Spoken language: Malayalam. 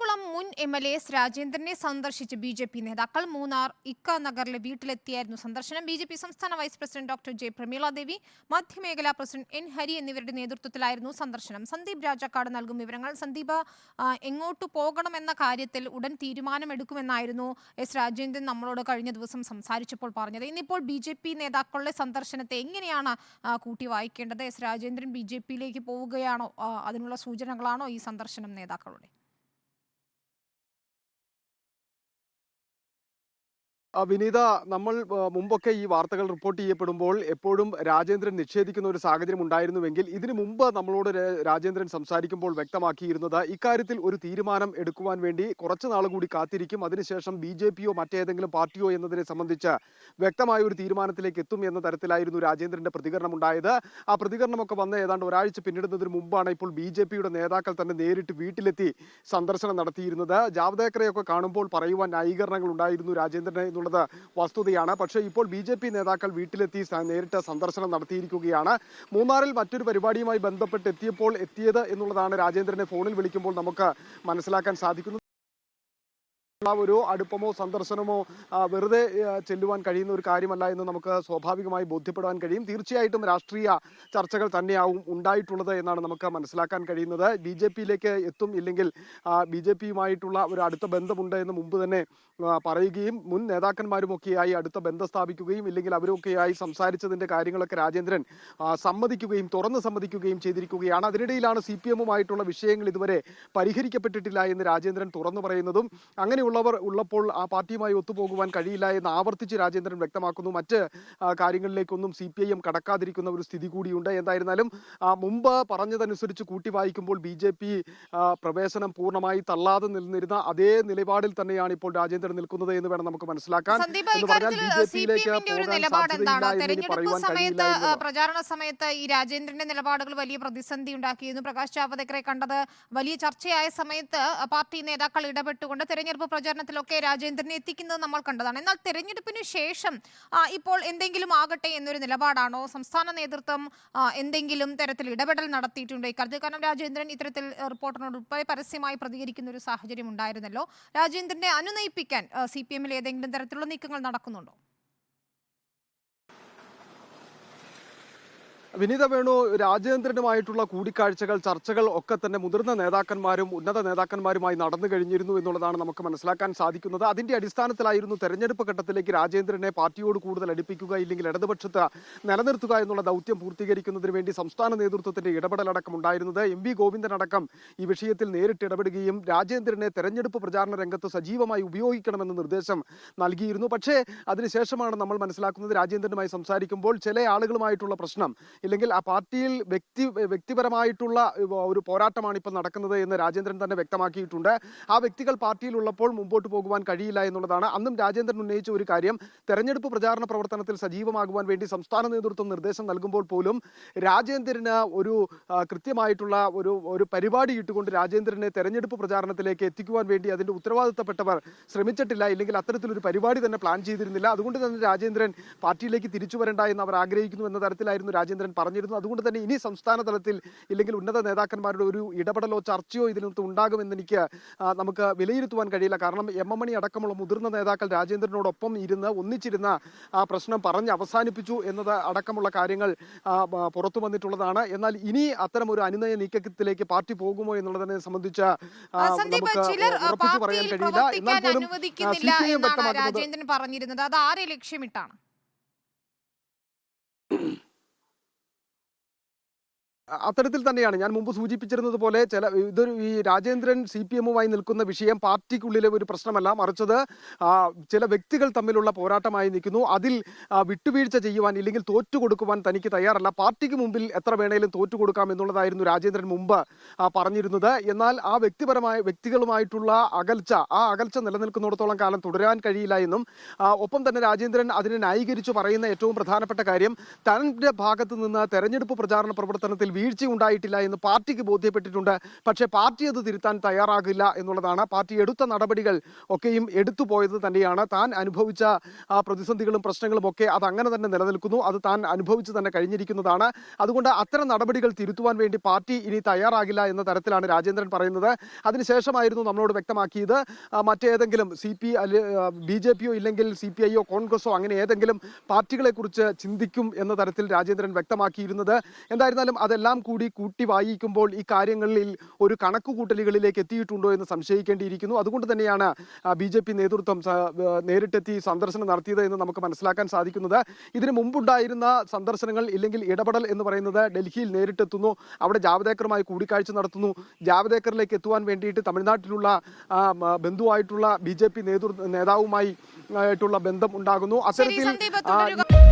കായംകുളം മുൻ എം എൽ എ എസ് രാജേന്ദ്രനെ സന്ദർശിച്ച് ബി ജെ പി നേതാക്കൾ മൂന്നാർ ഇക്ക നഗറിലെ വീട്ടിലെത്തിയായിരുന്നു സന്ദർശനം. ബി ജെ പി സംസ്ഥാന vice president doctor J Prameeladevi മധ്യമേഖലാ president N Hari എന്നിവരുടെ നേതൃത്വത്തിലായിരുന്നു സന്ദർശനം. സന്ദീപ് രാജാക്കാട് നൽകും വിവരങ്ങൾ. സന്ദീപ് എങ്ങോട്ട് പോകണമെന്ന കാര്യത്തിൽ ഉടൻ തീരുമാനമെടുക്കുമെന്നായിരുന്നു എസ് രാജേന്ദ്രൻ നമ്മളോട് കഴിഞ്ഞ ദിവസം സംസാരിച്ചപ്പോൾ പറഞ്ഞത്. ഇന്നിപ്പോൾ ബി ജെ പി നേതാക്കളുടെ സന്ദർശനത്തെ എങ്ങനെയാണ് കൂട്ടി വായിക്കേണ്ടത്? എസ് രാജേന്ദ്രൻ ബി ജെ പിയിലേക്ക് പോവുകയാണോ അതിനുള്ള സൂചനകളാണോ ഈ സന്ദർശനം നേതാക്കളുടെ? വിനീത നമ്മൾ മുമ്പൊക്കെ ഈ വാർത്തകൾ റിപ്പോർട്ട് ചെയ്യപ്പെടുമ്പോൾ എപ്പോഴും രാജേന്ദ്രൻ നിഷേധിക്കുന്ന ഒരു സാഹചര്യം ഉണ്ടായിരുന്നുവെങ്കിൽ ഇതിനു മുമ്പ് നമ്മളോട് രാജേന്ദ്രൻ സംസാരിക്കുമ്പോൾ വ്യക്തമാക്കിയിരുന്നത് ഇക്കാര്യത്തിൽ ഒരു തീരുമാനം എടുക്കുവാൻ വേണ്ടി കുറച്ചു നാൾ കൂടി കാത്തിരിക്കും. അതിനുശേഷം ബി ജെ പിയോ മറ്റേതെങ്കിലും പാർട്ടിയോ എന്നതിനെ സംബന്ധിച്ച് വ്യക്തമായ ഒരു തീരുമാനത്തിലേക്ക് എത്തും എന്ന തരത്തിലായിരുന്നു രാജേന്ദ്രന്റെ പ്രതികരണം ഉണ്ടായത്. ആ പ്രതികരണമൊക്കെ വന്ന് ഏതാണ്ട് ഒരാഴ്ച പിന്നിടുന്നതിന് മുമ്പാണ് ഇപ്പോൾ ബി ജെ പിയുടെ നേതാക്കൾ തന്നെ നേരിട്ട് വീട്ടിലെത്തി സന്ദർശനം നടത്തിയിരുന്നത്. ജാവ്ദേക്കറെയൊക്കെ കാണുമ്പോൾ പറയുവാൻ ന്യായീകരണങ്ങൾ ഉണ്ടായിരുന്നു രാജേന്ദ്രന് എന്നുള്ളത് വസ്തുതയാണ്. പക്ഷേ ഇപ്പോൾ ബി ജെ പി നേതാക്കൾ വീട്ടിലെത്തി നേരിട്ട് സന്ദർശനം നടത്തിയിരിക്കുകയാണ്. മൂന്നാറിൽ മറ്റൊരു പരിപാടിയുമായി ബന്ധപ്പെട്ട് എത്തിയപ്പോൾ എത്തിയത് എന്നുള്ളതാണ് രാജേന്ദ്രനെ ഫോണിൽ വിളിക്കുമ്പോൾ നമുക്ക് മനസ്സിലാക്കാൻ സാധിക്കുന്നത്. ഒരു അടുപ്പമോ സന്ദർശനമോ വെറുതെ ചെല്ലുവാൻ കഴിയുന്ന ഒരു കാര്യമല്ല എന്ന് നമുക്ക് സ്വാഭാവികമായി ബോധ്യപ്പെടാൻ കഴിയും. തീർച്ചയായിട്ടും രാഷ്ട്രീയ ചർച്ചകൾ തന്നെയാവും ഉണ്ടായിട്ടുള്ളത് എന്നാണ് നമുക്ക് മനസ്സിലാക്കാൻ കഴിയുന്നത്. ബി ജെ പിയിലേക്ക് എത്തും ഇല്ലെങ്കിൽ ബി ജെ പിയുമായിട്ടുള്ള ഒരു അടുത്ത ബന്ധമുണ്ട് എന്ന് മുമ്പ് തന്നെ പറയുകയും മുൻ നേതാക്കന്മാരുമൊക്കെയായി അടുത്ത ബന്ധം സ്ഥാപിക്കുകയും ഇല്ലെങ്കിൽ അവരൊക്കെയായി സംസാരിച്ചതിന്റെ കാര്യങ്ങളൊക്കെ രാജേന്ദ്രൻ സമ്മതിക്കുകയും തുറന്ന് സമ്മതിക്കുകയും ചെയ്തിരിക്കുകയാണ്. അതിനിടയിലാണ് സി പി എമ്മുമായിട്ടുള്ള വിഷയങ്ങൾ ഇതുവരെ പരിഹരിക്കപ്പെട്ടിട്ടില്ല എന്ന് രാജേന്ദ്രൻ തുറന്നു പറയുന്നതും. അങ്ങനെയുള്ളവർ ഉള്ളപ്പോൾ ആ പാർട്ടിയുമായി ഒത്തുപോകുവാൻ കഴിയില്ല എന്ന് ആവർത്തിച്ച് രാജേന്ദ്രൻ വ്യക്തമാക്കുന്നു. മറ്റ് കാര്യങ്ങളിലേക്കൊന്നും സി പി ഐ എം കടക്കാതിരിക്കുന്ന ഒരു സ്ഥിതി കൂടിയുണ്ട്. എന്തായിരുന്നാലും മുമ്പ് പറഞ്ഞതനുസരിച്ച് കൂട്ടി വായിക്കുമ്പോൾ ബി ജെ പി പ്രവേശനം പൂർണമായി തള്ളാതെ നിന്നിരുന്ന അതേ നിലപാടിൽ തന്നെയാണ് ഇപ്പോൾ രാജേന്ദ്രൻ നിൽക്കുന്നത് എന്ന് വേണം നമുക്ക് മനസ്സിലാക്കാൻ. തെരഞ്ഞെടുപ്പ് സമയത്ത് പ്രചാരണ സമയത്ത് ഈ രാജേന്ദ്രന്റെ നിലപാടുകൾ വലിയ പ്രതിസന്ധി ഉണ്ടാക്കിയിരുന്നു പ്രകാശ് ജാവദേക്കറെ കണ്ടത് വലിയ ചർച്ചയായ സമയത്ത് പാർട്ടി നേതാക്കൾ ഇടപെട്ടുകൊണ്ട് തെരഞ്ഞെടുപ്പ് പ്രചാരണത്തിലൊക്കെ രാജേന്ദ്രനെ എത്തിക്കുന്നത് നമ്മൾ കണ്ടതാണ്. എന്നാൽ തെരഞ്ഞെടുപ്പിന് ശേഷം ഇപ്പോൾ എന്തെങ്കിലും ആകട്ടെ എന്നൊരു നിലപാടാണോ? സംസ്ഥാന നേതൃത്വം എന്തെങ്കിലും തരത്തിൽ ഇടപെടൽ നടത്തിയിട്ടുണ്ടോ ഇക്കാര്യത്തിൽ കാരണം രാജേന്ദ്രൻ ഇത്തരത്തിൽ റിപ്പോർട്ടറിനോട് ഉൾപ്പെടെ പരസ്യമായി പ്രതികരിക്കുന്ന ഒരു സാഹചര്യം ഉണ്ടായിരുന്നല്ലോ. രാജേന്ദ്രനെ അനുനയിപ്പിക്കാൻ സി പി ഏതെങ്കിലും തരത്തിലുള്ള നീക്കങ്ങൾ നടക്കുന്നുണ്ടോ? വിനീത വേണു രാജേന്ദ്രനുമായിട്ടുള്ള കൂടിക്കാഴ്ചകൾ ചർച്ചകൾ ഒക്കെ തന്നെ മുതിർന്ന നേതാക്കന്മാരും ഉന്നത നേതാക്കന്മാരുമായി നടന്നു കഴിഞ്ഞിരുന്നു എന്നുള്ളതാണ് നമുക്ക് മനസ്സിലാക്കാൻ സാധിക്കുന്നത്. അതിന്റെ അടിസ്ഥാനത്തിലായിരുന്നു തെരഞ്ഞെടുപ്പ് ഘട്ടത്തിലേക്ക് രാജേന്ദ്രനെ പാർട്ടിയോട് കൂടുതൽ അടുപ്പിക്കുക ഇല്ലെങ്കിൽ ഇടതുപക്ഷത്ത് നിലനിർത്തുക എന്നുള്ള ദൗത്യം പൂർത്തീകരിക്കുന്നതിന് വേണ്ടി സംസ്ഥാന നേതൃത്വത്തിന്റെ ഇടപെടലടക്കം ഉണ്ടായിരുന്നത്. എം വി ഗോവിന്ദൻ അടക്കം ഈ വിഷയത്തിൽ നേരിട്ട് ഇടപെടുകയും രാജേന്ദ്രനെ തെരഞ്ഞെടുപ്പ് പ്രചാരണ രംഗത്ത് സജീവമായി ഉപയോഗിക്കണമെന്ന നിർദ്ദേശം നൽകിയിരുന്നു. പക്ഷേ അതിനുശേഷമാണ് നമ്മൾ മനസ്സിലാക്കുന്നത് രാജേന്ദ്രനുമായി സംസാരിക്കുമ്പോൾ ചില ആളുകളുമായിട്ടുള്ള പ്രശ്നം ഇല്ലെങ്കിൽ ആ പാർട്ടിയിൽ വ്യക്തി വ്യക്തിപരമായിട്ടുള്ള ഒരു പോരാട്ടമാണ് ഇപ്പോൾ നടക്കുന്നത് എന്ന് രാജേന്ദ്രൻ തന്നെ വ്യക്തമാക്കിയിട്ടുണ്ട്. ആ വ്യക്തികൾ പാർട്ടിയിലുള്ളപ്പോൾ മുമ്പോട്ട് പോകുവാൻ കഴിയില്ല എന്നുള്ളതാണ്. അന്നും രാജേന്ദ്രൻ ഉന്നയിച്ച ഒരു കാര്യം തെരഞ്ഞെടുപ്പ് പ്രചാരണ പ്രവർത്തനത്തിൽ സജീവമാകുവാൻ വേണ്ടി സംസ്ഥാന നേതൃത്വം നിർദ്ദേശം നൽകുമ്പോൾ പോലും രാജേന്ദ്രന് ഒരു കൃത്യമായിട്ടുള്ള ഒരു ഒരു പരിപാടി ഇട്ടുകൊണ്ട് രാജേന്ദ്രനെ തെരഞ്ഞെടുപ്പ് പ്രചാരണത്തിലേക്ക് എത്തിക്കുവാൻ വേണ്ടി അതിന്റെ ഉത്തരവാദിത്തപ്പെട്ടവർ ശ്രമിച്ചിട്ടില്ല. ഇല്ലെങ്കിൽ അത്തരത്തിലൊരു പരിപാടി തന്നെ പ്ലാൻ ചെയ്തിരുന്നില്ല. അതുകൊണ്ട് തന്നെ രാജേന്ദ്രൻ പാർട്ടിയിലേക്ക് തിരിച്ചു വരണ്ട എന്ന് അവർ ആഗ്രഹിക്കുന്നു എന്ന തരത്തിലായിരുന്നു രാജേന്ദ്രൻ പറഞ്ഞിരുന്നു. അതുകൊണ്ട് തന്നെ ഇനി സംസ്ഥാന തലത്തിൽ ഇല്ലെങ്കിൽ ഉന്നത നേതാക്കന്മാരുടെ ഒരു ഇടപെടലോ ചർച്ചയോ ഇതിനകത്ത് ഉണ്ടാകുമെന്ന് എനിക്ക് നമുക്ക് വിലയിരുത്തുവാൻ കഴിയില്ല. കാരണം എം എം മണി അടക്കമുള്ള മുതിർന്ന നേതാക്കൾ രാജേന്ദ്രനോടൊപ്പം ഇരുന്ന് ഒന്നിച്ചിരുന്ന ആ പ്രശ്നം പറഞ്ഞ് അവസാനിപ്പിച്ചു എന്നത് അടക്കമുള്ള കാര്യങ്ങൾ പുറത്തു വന്നിട്ടുള്ളതാണ്. എന്നാൽ ഇനി അത്തരം ഒരു അനുനയ നീക്കത്തിലേക്ക് പാർട്ടി പോകുമോ എന്നുള്ളതിനെ സംബന്ധിച്ച് നമുക്ക് ഉറപ്പിച്ചു പറയാൻ കഴിയില്ല. എന്നാൽ പോലും വ്യക്തമാക്കുന്നത്. രാജേന്ദ്രൻ പറഞ്ഞിരുന്നത്. അത് ആരെ ലക്ഷ്യമിട്ടാണ്? അത്തരത്തിൽ തന്നെയാണ്. ഞാൻ മുമ്പ് സൂചിപ്പിച്ചിരുന്നത് പോലെ ചില ഇതൊരു ഈ രാജേന്ദ്രൻ സി പി എമ്മുമായി നിൽക്കുന്ന വിഷയം പാർട്ടിക്കുള്ളിലെ ഒരു പ്രശ്നമല്ല. മറിച്ചത് ചില വ്യക്തികൾ തമ്മിലുള്ള പോരാട്ടമായി നിൽക്കുന്നു. അതിൽ വിട്ടുവീഴ്ച ചെയ്യുവാൻ ഇല്ലെങ്കിൽ തോറ്റുകൊടുക്കുവാൻ തനിക്ക് തയ്യാറല്ല. പാർട്ടിക്ക് മുമ്പിൽ എത്ര വേണേലും തോറ്റുകൊടുക്കാം എന്നുള്ളതായിരുന്നു രാജേന്ദ്രൻ മുമ്പ് പറഞ്ഞിരുന്നത്. എന്നാൽ ആ വ്യക്തിപരമായ വ്യക്തികളുമായിട്ടുള്ള അകൽച്ച ആ അകൽച്ച നിലനിൽക്കുന്നിടത്തോളം കാലം തുടരാൻ കഴിയില്ല എന്നും ഒപ്പം തന്നെ രാജേന്ദ്രൻ അതിനെ ന്യായീകരിച്ചു പറയുന്ന ഏറ്റവും പ്രധാനപ്പെട്ട കാര്യം തന്റെ ഭാഗത്ത് നിന്ന് തെരഞ്ഞെടുപ്പ് പ്രചാരണ പ്രവർത്തനത്തിൽ വീഴ്ച ഉണ്ടായിട്ടില്ല എന്ന് പാർട്ടിക്ക് ബോധ്യപ്പെട്ടിട്ടുണ്ട്. പക്ഷേ പാർട്ടി അത് തിരുത്താൻ തയ്യാറാകില്ല എന്നുള്ളതാണ്. പാർട്ടി എടുത്ത നടപടികൾ ഒക്കെയും എടുത്തു പോയത് തന്നെയാണ്. താൻ അനുഭവിച്ച പ്രതിസന്ധികളും പ്രശ്നങ്ങളും ഒക്കെ അത് അങ്ങനെ തന്നെ നിലനിൽക്കുന്നു. അത് താൻ അനുഭവിച്ച് തന്നെ കഴിഞ്ഞിരിക്കുന്നതാണ്. അതുകൊണ്ട് അത്തരം നടപടികൾ തിരുത്തുവാൻ വേണ്ടി പാർട്ടി ഇനി തയ്യാറാകില്ല എന്ന തരത്തിലാണ് രാജേന്ദ്രൻ പറയുന്നത്. അതിനുശേഷമായിരുന്നു നമ്മളോട് വ്യക്തമാക്കിയത്. മറ്റേതെങ്കിലും സി പി ബി ജെ പിയോ ഇല്ലെങ്കിൽ സി പി ഐയോ കോൺഗ്രസോ അങ്ങനെ ഏതെങ്കിലും പാർട്ടികളെ കുറിച്ച് ചിന്തിക്കും എന്ന തരത്തിൽ രാജേന്ദ്രൻ വ്യക്തമാക്കിയിരുന്നത്. എന്തായിരുന്നാലും അതെല്ലാം കൂടി കൂട്ടി വായിക്കുമ്പോൾ ഈ കാര്യങ്ങളിൽ ഒരു കണക്കുകൂട്ടലുകളിലേക്ക് എത്തിയിട്ടുണ്ടോ എന്ന് സംശയിക്കേണ്ടിയിരിക്കുന്നു. അതുകൊണ്ട് തന്നെയാണ് ബി ജെ പി നേതൃത്വം നേരിട്ടെത്തി സന്ദർശനം നടത്തിയത് എന്ന് നമുക്ക് മനസ്സിലാക്കാൻ സാധിക്കുന്നത്. ഇതിനു മുമ്പുണ്ടായിരുന്ന സന്ദർശനങ്ങൾ ഇല്ലെങ്കിൽ ഇടപെടൽ എന്ന് പറയുന്നത് ഡൽഹിയിൽ നേരിട്ടെത്തുന്നു അവിടെ ജാവദേക്കറുമായി കൂടിക്കാഴ്ച നടത്തുന്നു. ജാവദേക്കറിലേക്ക് എത്തുവാൻ വേണ്ടിയിട്ട് തമിഴ്നാട്ടിലുള്ള ബന്ധുവായിട്ടുള്ള ബി ജെ പി നേതൃ നേതാവുമായി ആയിട്ടുള്ള ബന്ധം ഉണ്ടാകുന്നു. അത്തരത്തിൽ